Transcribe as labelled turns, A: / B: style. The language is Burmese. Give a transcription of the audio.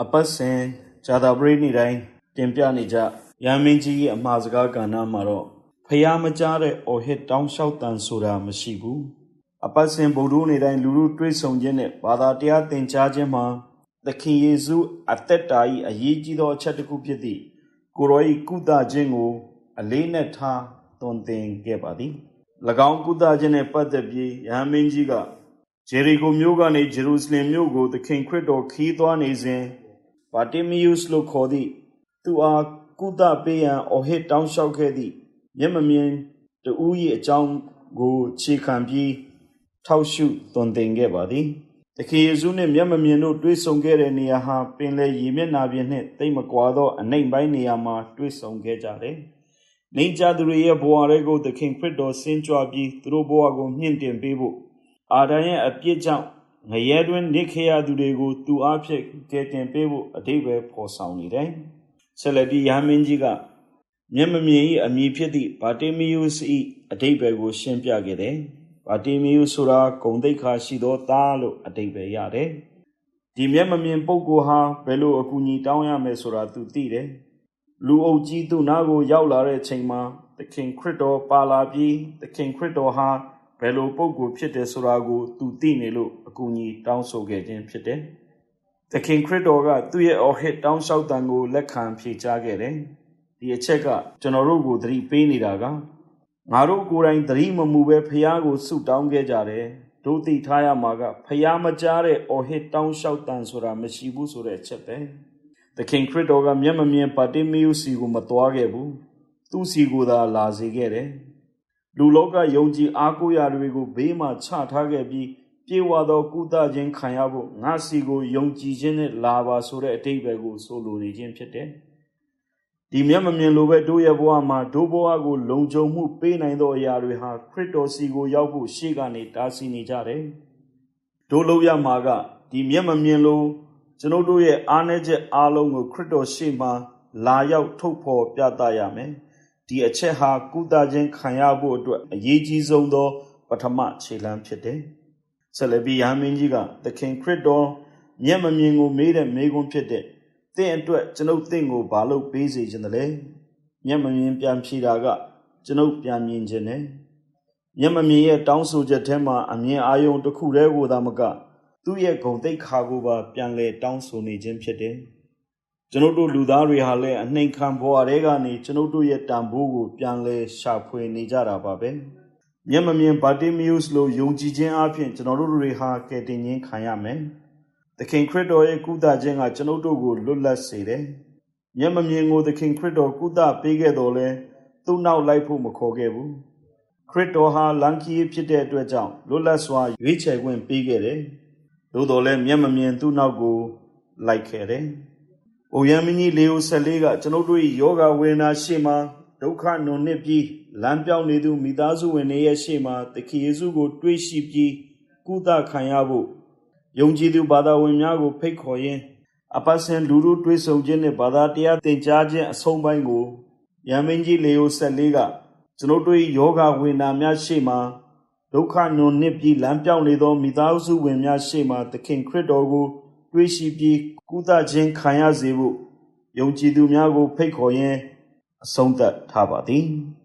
A: အပတ်စဉ်ဇာတာပရိနေ့တိုင်းတင်ပြနေကြရန်မင်းကြီးရဲ့အမှားစကားကဏ္ဍမှာတော့ဖျားမကြားတဲ့အော်ဟစ်တောင်းလျှောက်တန်ဆိုတာမရှိဘူးအပတ်စဉ်ဗုဒ္ဓနေ့တိုင်းလူလူတွေ့ဆုံခြင်းနဲ့ဘာသာတရားသင်ကြားခြင်းမှာသခင်ယေရှုအသက်တာ၏အရေးကြီးသောအချက်တစ်ခုဖြစ်သည့်ကိုရော၏ကုသခြင်းကို အလေးနဲ့ထားသွန်သင်ခဲ့ပါသည်၎င်းကုသခြင်းနဲ့ပတ်သက်ပြီးယဟန်မင်းကြီးကဂျေရီကိုမြို့ကနေဂျေရုဆလင်မြို့ကိုသခင်ခရစ်တော်ခီးသွားနေစဉ် ဘာတိမီယုစ်လို့ခေါ်သည့်သူအားကုသပေးရန်အော်ဟစ်တောင်းလျှောက်ခဲ့သည့်မျက်မမြင်တူ၏အကြောင်းကိုခြေခံပြီးထောက်ရှုသွန်သင်ခဲ့ပါသည်သခင်ယေရှုနှင့်မျက်မမြင်တို့တွေ့ဆုံခဲ့တဲ့နေရာဟာပင်လယ်ရေမျက်နှာပြင်နှင့်တိတ်မကွာသောအနှိမ်ပိုင်းနေရာမှာတွေ့ဆုံခဲ့ကြတယ်။နေကြသူတွေရဲ့ဘဝတွေကိုသခင်ခရစ်တော်ဆင်းကြွပြီးသူတို့ဘဝကိုမြင့်တင်ပေးဖို့အာဒံရဲ့အပြစ်ကြောင့် ငရဲတွင်နေခဲ့ရသူတွေကို သူအားဖြင့်ကယ်တင်ပေးဖို့အတိတ်ပဲဖော်ဆောင်နေတယ်။ဆက်လက်ပြီးယာမင်းကြီးကမျက်မမြင်၏အမည်ဖြစ်သည့်ဗာတိမီယုစ်၏အတိတ်ပဲကို ရှင်းပြခဲ့တယ်။ဗာတိမီယုစ်ဆိုတာဂုံတိတ်ခါရှိသောသားလို့အတိတ်ပဲရတယ်။ဒီမျက်မမြင်ပုဂ္ဂိုလ်ဟာဘယ်လိုအကူအညီတောင်းရမယ်ဆိုတာသူသိတယ်။လူအုပ်ကြီးသူ့နားကို ရောက်လာတဲ့အချိန်မှာသခင်ခရစ်တော်ပါလာပြီးသခင်ခရစ်တော်ဟာ ဘယ်လိုပုဂ္ဂိုလ်ဖြစ်တယ်ဆိုတာကို သူသိနေလို့အကူအညီတောင်းဆိုခဲ့ခြင်းဖြစ်တယ်။သခင်ခရစ်တော်ကသူ့ရဲ့အော်ဟစ်တောင်းလျှောက်တန်ကိုလက်ခံဖြေချခဲ့တယ်။ဒီအချက်ကကျွန်တော်တို့ကိုသတိပေးနေတာကငါတို့ကိုယ်တိုင်သတိမမူပဲဖះကိုဆုတောင်းခဲ့ကြတယ်။တို့သိထားရမှာကဖះမကြားတဲ့အော်ဟစ်တောင်းလျှောက်တန်ဆိုတာမရှိဘူးဆိုတဲ့အချက်ပဲ။သခင်ခရစ်တော်ကမျက်မမြင်ပါတိမီယုစီကိုမတွားခဲ့ဘူး။သူ့စီကိုသာလာစေခဲ့တယ်။ လူလောကယုံကြည်အားကိုးရာတွေကိုဘေးမှာချထားခဲ့ပြီးပြေဝသောကုသခြင်းခံရဖို့ငါစီကိုယုံကြည်ခြင်းနဲ့လာပါဆိုတဲ့အတိတ်ပဲကိုဆိုလိုနေခြင်းဖြစ်တယ်။ဒီမျက်မမြင်လိုပဲတို့ရဲ့ဘဝမှာတို့ဘဝကိုလုံခြုံမှုပေးနိုင်သောအရာတွေဟာခရစ်တော်စီကိုရောက်ဖို့ရှေ့ကနေတားဆီးနေကြတယ်။တို့လို့ရမှာကဒီမျက်မမြင်လို့ကျွန်ုပ်တို့ရဲ့အားနည်းချက်အားလုံးကိုခရစ်တော်ရှေ့မှာလာရောက်ထုတ်ဖော်ပြသရမယ်။ ဒီအချက်ဟာကုသခြင်းခံရဖို့အတွက်အရေးကြီးဆုံးသော ပထမခြေလှမ်းဖြစ်တယ်။ဆက်လက်ပြီးယာမင်းကြီးကသခင်ခရစ်တော်မျက်မမြင်ကိုမေးတဲ့မေးခွန်းဖြစ်တဲ့သင်အတွက်ကျွန်ုပ်သင်ကိုဘာလို့ပေးစေခြင်းတလဲမျက်မမြင်ပြန်ဖြေတာက ကျွန်ုပ်ပြန်မြင်ခြင်းနဲ့မျက်မမြင်ရဲ့တောင်းဆိုချက်ထဲမှာအမြင်အာရုံတစ်ခုတည်းကိုသာမက သူ့ရဲ့ဂုံတိတ်ခါကိုပါပြန်လဲတောင်းဆိုနေခြင်းဖြစ်တယ် ကျွန်ုပ်တို့လူသားတွေဟာလည်းအနှိမ်ခံဘဝတွေကနေကျွန်ုပ်တို့ရဲ့တန်ဖိုးကိုပြန်လဲရှာဖွေနေကြတာပါပဲမျက်မမြင်ဗာတိမီယုစ်လိုယုံကြည်ခြင်းအပြင်ကျွန်တော်တို့တွေဟာကယ်တင်ခြင်းခံရမယ်သခင်ခရစ်တော်ရဲ့ကုသခြင်းကကျွန်ုပ်တို့ကိုလွတ်လပ်စေတယ်။မျက်မမြင်ကိုသခင်ခရစ်တော်ကုသပေးခဲ့တော်လဲသူ့နောက်လိုက်ဖို့မခေါ်ခဲ့ဘူး။ခရစ်တော်ဟာလန်ကီဖြစ်တဲ့အတွက်ကြောင့်လွတ်လပ်စွာရွေးချယ်ခွင့်ပေးခဲ့တယ်။သို့တော်လဲမျက်မမြင်သူ့နောက်ကိုလိုက်ခဲ့တယ်။ အိုယံမင်းကြီးလေယိုဆက်လေးကကျွန်ုပ်တို့၏ယောဂဝေဒနာရှေ့မှာဒုက္ခနုံနစ်ပြီးလမ်းပြောင်းနေသူမိသားစုဝင်တွေရဲ့ရှေ့မှာသခင်ယေရှုကို တွေးရှိပြီးကုသခံရဖို့ယုံကြည်သူဘာသာဝင်များကိုဖိတ်ခေါ်ရင်းအပတ်စဉ်လူလူတွေးဆုံခြင်းနဲ့ဘာသာတရားသင်ကြားခြင်းအဆုံးပိုင်းကိုယမင်းကြီးလေယိုဆက်လေးကကျွန်ုပ်တို့၏ယောဂဝေဒနာများရှေ့မှာဒုက္ခနုံနစ်ပြီးလမ်းပြောင်းနေသောမိသားစုဝင်များရှေ့မှာသခင်ခရစ်တော်ကို တွေးရှိပြီးကုသခြင်းခံရစေဖို့ယုံကြည်သူများကို ဖိတ်ခေါ်ရင်းအဆုံးသတ်ထားပါသည်။